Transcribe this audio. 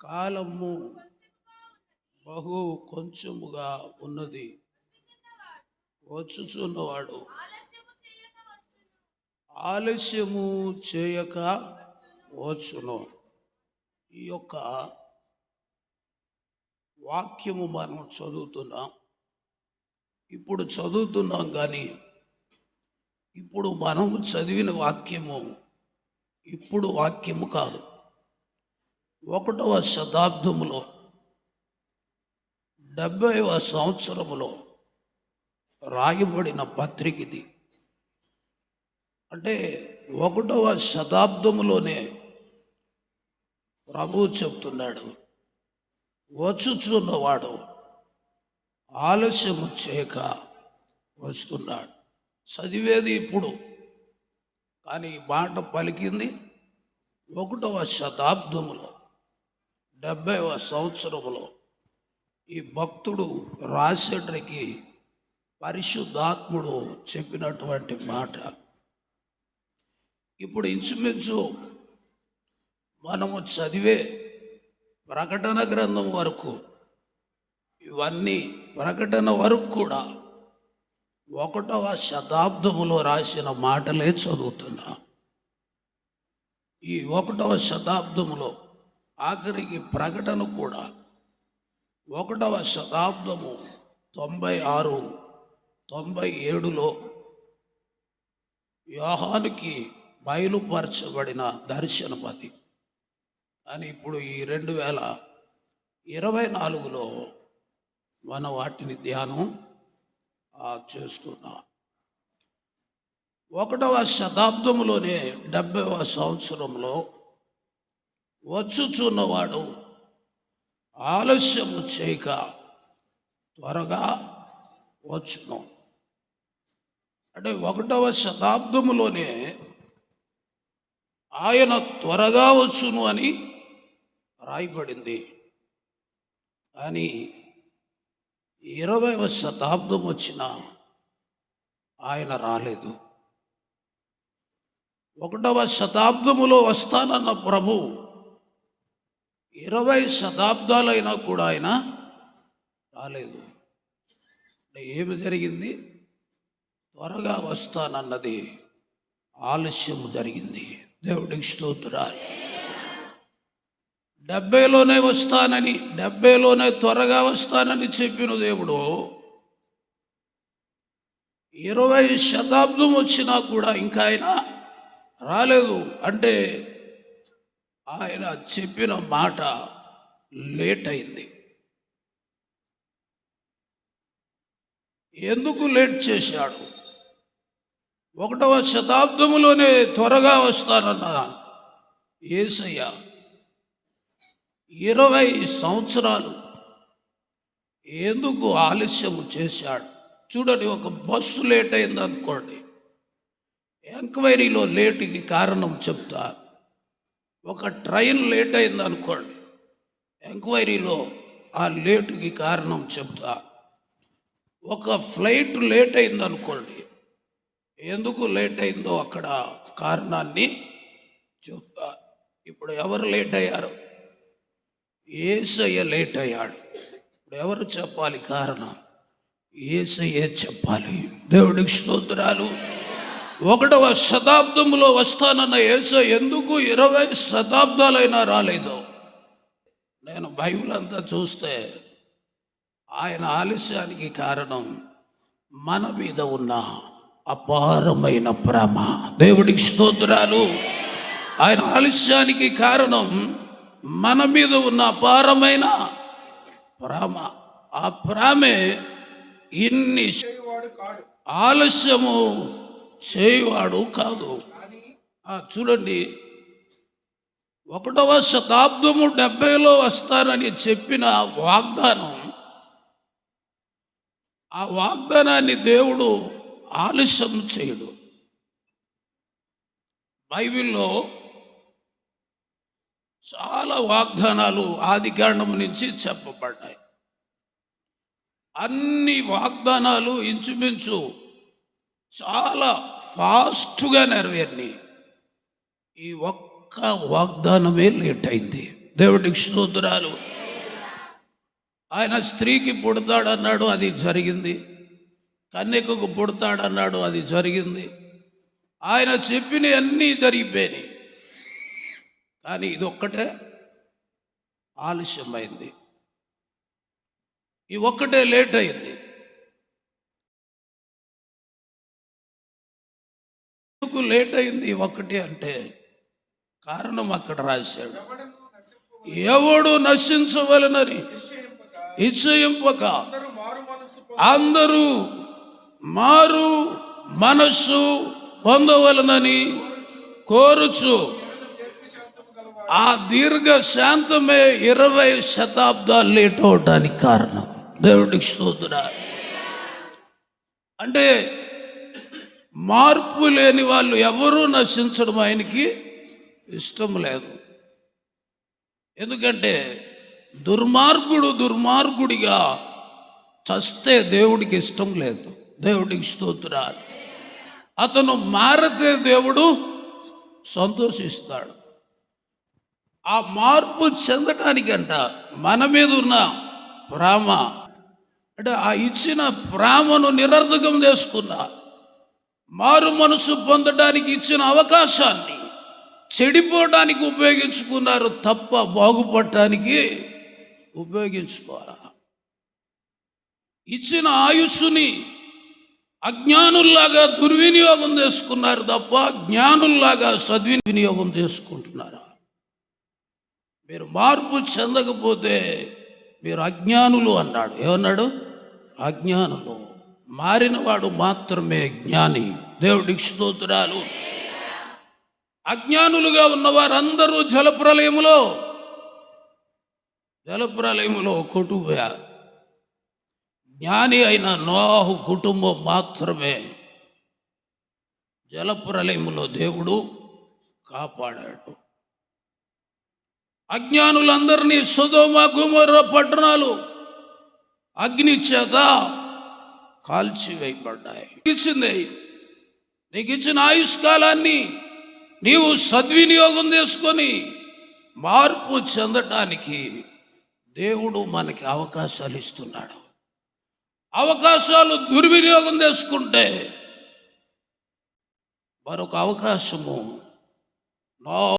కాలము బహు కొంచెముగా ఉన్నది. వచ్చుచున్నవాడు ఆలస్యము చేయక వచ్చును. ఈ యొక్క వాక్యము మనం చదువుతున్నాం. ఇప్పుడు చదువుతున్నాం కానీ ఇప్పుడు మనం చదివిన వాక్యము ఇప్పుడు వాక్యము కాదు. ఒకటవ శతాబ్దములో డెబ్బైవ సంవత్సరములో రాయబడిన పత్రిక ఇది. అంటే ఒకటవ శతాబ్దములోనే ప్రభువు చెప్తున్నాడు వచ్చుచున్నవాడు ఆలస్యము చేయక వస్తున్నాడు. చదివేది ఇప్పుడు కానీ మాట పలికింది ఒకటవ శతాబ్దములో. డెబ్బైవ సంవత్సరములో ఈ భక్తుడు రాసేటరికి పరిశుద్ధాత్ముడు చెప్పినటువంటి మాట. ఇప్పుడు ఇంచుమించు మనము చదివే ప్రకటన గ్రంథం వరకు ఇవన్నీ ప్రకటన వరకు కూడా ఒకటవ శతాబ్దములో రాసిన మాటలే చదువుతున్నా. ఈ ఒకటవ శతాబ్దములో ఆఖరికి ప్రకటన కూడా ఒకటవ శతాబ్దము తొంభై ఆరు తొంభై ఏడులో వ్యూహానికి బయలుపరచబడిన దర్శనపతి. అని ఇప్పుడు ఈ రెండు వేల ఇరవై నాలుగులో మన వాటిని ధ్యానం ఆ, చేస్తున్నాం. ఒకటవ శతాబ్దంలోనే డెబ్బైవ సంవత్సరంలో వచ్చుచున్నవాడు ఆలస్యము చేయక త్వరగా వచ్చును. అంటే ఒకటవ శతాబ్దములోనే ఆయన త్వరగా వచ్చును అని రాయబడింది. కానీ ఇరవైవ శతాబ్దం వచ్చిన ఆయన రాలేదు. ఒకటవ శతాబ్దములో వస్తానన్న ప్రభు ఇరవై శతాబ్దాలైనా కూడా ఆయన రాలేదు. అంటే ఏమి జరిగింది? త్వరగా వస్తానన్నది ఆలస్యం జరిగింది. దేవుడికి స్తోత్రాలు. డెబ్బైలోనే వస్తానని డెబ్బైలోనే త్వరగా వస్తానని చెప్పిన దేవుడు ఇరవై శతాబ్దం వచ్చినా కూడా ఇంకా ఆయన రాలేదు. అంటే ఆయన చెప్పిన మాట లేట్ అయింది. ఎందుకు లేట్ చేశాడు? ఒకటవ శతాబ్దములోనే త్వరగా వస్తానన్న ఏసయ్య ఇరవై సంవత్సరాలు ఎందుకు ఆలస్యం చేశాడు? చూడండి ఒక బస్సు లేట్ అయిందనుకోండి ఎంక్వైరీలో లేటుకి కారణం చెప్తారు ఒక ట్రైన్ లేట్ అయింది అనుకోండి. ఎంక్వైరీలో ఆ లేటుకి కారణం చెప్తా. ఒక ఫ్లైట్ లేట్ అయింది అనుకోండి. ఎందుకు లేట్ అయిందో అక్కడ కారణాన్ని చెప్తా. ఇప్పుడు ఎవరు లేట్ అయ్యారు? ఏసయ్య లేట్ అయ్యాడు. ఇప్పుడు ఎవరు చెప్పాలి కారణం? ఏసయ్య చెప్పాలి. దేవుడికి స్తోత్రాలు. ఒకటవ శతాబ్దంలో వస్తానన్న యేస ఎందుకు ఇరవై శతాబ్దాలైనా రాలేదు? నేను బైబిల్ అంతా చూస్తే ఆయన ఆలస్యానికి కారణం మన మీద ఉన్న అపారమైన ప్రేమ దేవుడికి స్తోత్రాలు. ఆయన ఆలస్యానికి కారణం మన మీద ఉన్న అపారమైన ప్రేమ ఆ ప్రేమే ఇన్ని ఆలస్యము చేయువాడు కాదు. చూడండి. ఒకటవ శతాబ్దము డెబ్బైలో వస్తానని చెప్పిన వాగ్దానం. ఆ వాగ్దానాన్ని దేవుడు ఆలస్యం చేయడు. బైబిల్లో చాలా వాగ్దానాలు ఆదికాండం నుంచి చెప్పబడ్డాయి. అన్ని వాగ్దానాలు ఇంచుమించు చాలా ఫాస్ట్గా నెరవేరినాయి. ఈ ఒక్క వాగ్దానమే లేట్ అయింది. దేవుడికి స్తోత్రాలు. ఆయన స్త్రీకి పుడతాడన్నాడు అది జరిగింది. కన్యకకు పుడతాడన్నాడు అది జరిగింది. ఆయన చెప్పిన అన్నీ జరిగిపోయినాయి. కానీ ఇది ఒక్కటే ఆలస్యమైంది. ఈ ఒక్కటే లేట్ అయింది. ఎందుకు లేట్ అయింది ఒకటి అంటే కారణం అక్కడ రాశాడు. ఎవడు నశించవలనని నిశ్చయింపక అందరూ మారు మనస్సు పొందవలనని కోరుచు. ఆ దీర్ఘ శాంతమే ఇరవై శతాబ్దాలు లేట్ అవడానికి కారణం. దేవుడికి స్తోత్ర అంటే మార్పు లేని వాళ్ళు ఎవరూ నశించడం ఆయనకి ఇష్టం లేదు. ఎందుకంటే దుర్మార్గుడు దుర్మార్గుడిగా చస్తే దేవుడికి ఇష్టం లేదు. దేవుడికి స్తోత్రాలు. అతను మారితే దేవుడు సంతోషిస్తాడు. ఆ మార్పు చెందటానికంట మన మీద ఉన్న ప్రేమ. అంటే ఆ ఇచ్చిన ప్రేమను నిరర్ధకం చేసుకున్నా మారు మనసు పొందడానికి ఇచ్చిన అవకాశాన్ని చెడిపోవడానికి ఉపయోగించుకున్నారు తప్ప బాగుపడటానికి ఉపయోగించుకోరా. ఇచ్చిన ఆయుస్సుని అజ్ఞానుల్లాగా దుర్వినియోగం చేసుకున్నారు తప్ప జ్ఞానుల్లాగా సద్వినియోగం చేసుకుంటున్నారా. మీరు మార్పు చెందకపోతే మీరు అజ్ఞానులు అన్నాడు. ఏమన్నాడు? అజ్ఞానులు. మారినవాడు మాత్రమే జ్ఞాని. దేవుడికి స్తోత్రాలు. అజ్ఞానులుగా ఉన్న వారందరూ జలప్రలయములో జలప్రలయములో కొట్టుపోయారు జ్ఞాని అయిన నోహు కుటుంబం మాత్రమే జలప్రలయములో దేవుడు కాపాడాడు. అజ్ఞానులందరినీ సుధోమ గుమర పట్టణాలు అగ్ని చేత కాల్చివేయబడ్డాయి. ఇచ్చింది నీకు ఇచ్చిన ఆయుష్కాలాన్ని నీవు సద్వినియోగం చేసుకొని మార్పు చెందటానికి దేవుడు మనకి అవకాశాలు ఇస్తున్నాడు. అవకాశాలు దుర్వినియోగం చేసుకుంటే మరొక అవకాశము నో